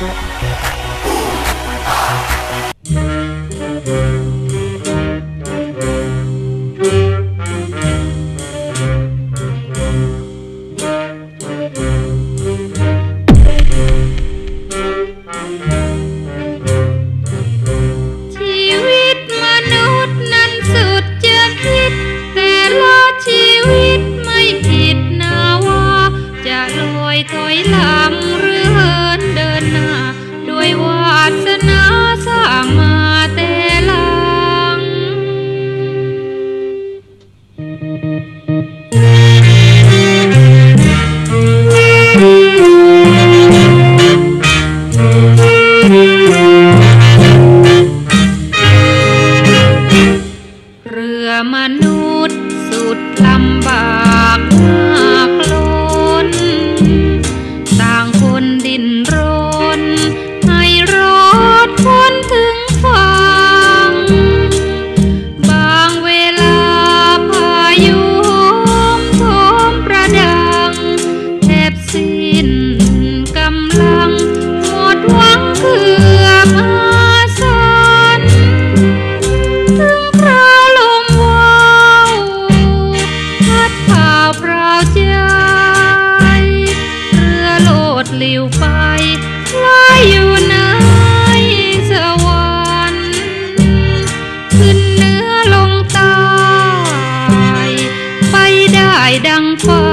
Yeah. Thank you. ลิวไปลอยอยู่ในสวรรค์ขึ้นเหนือลงใต้ไปได้ดังฝัน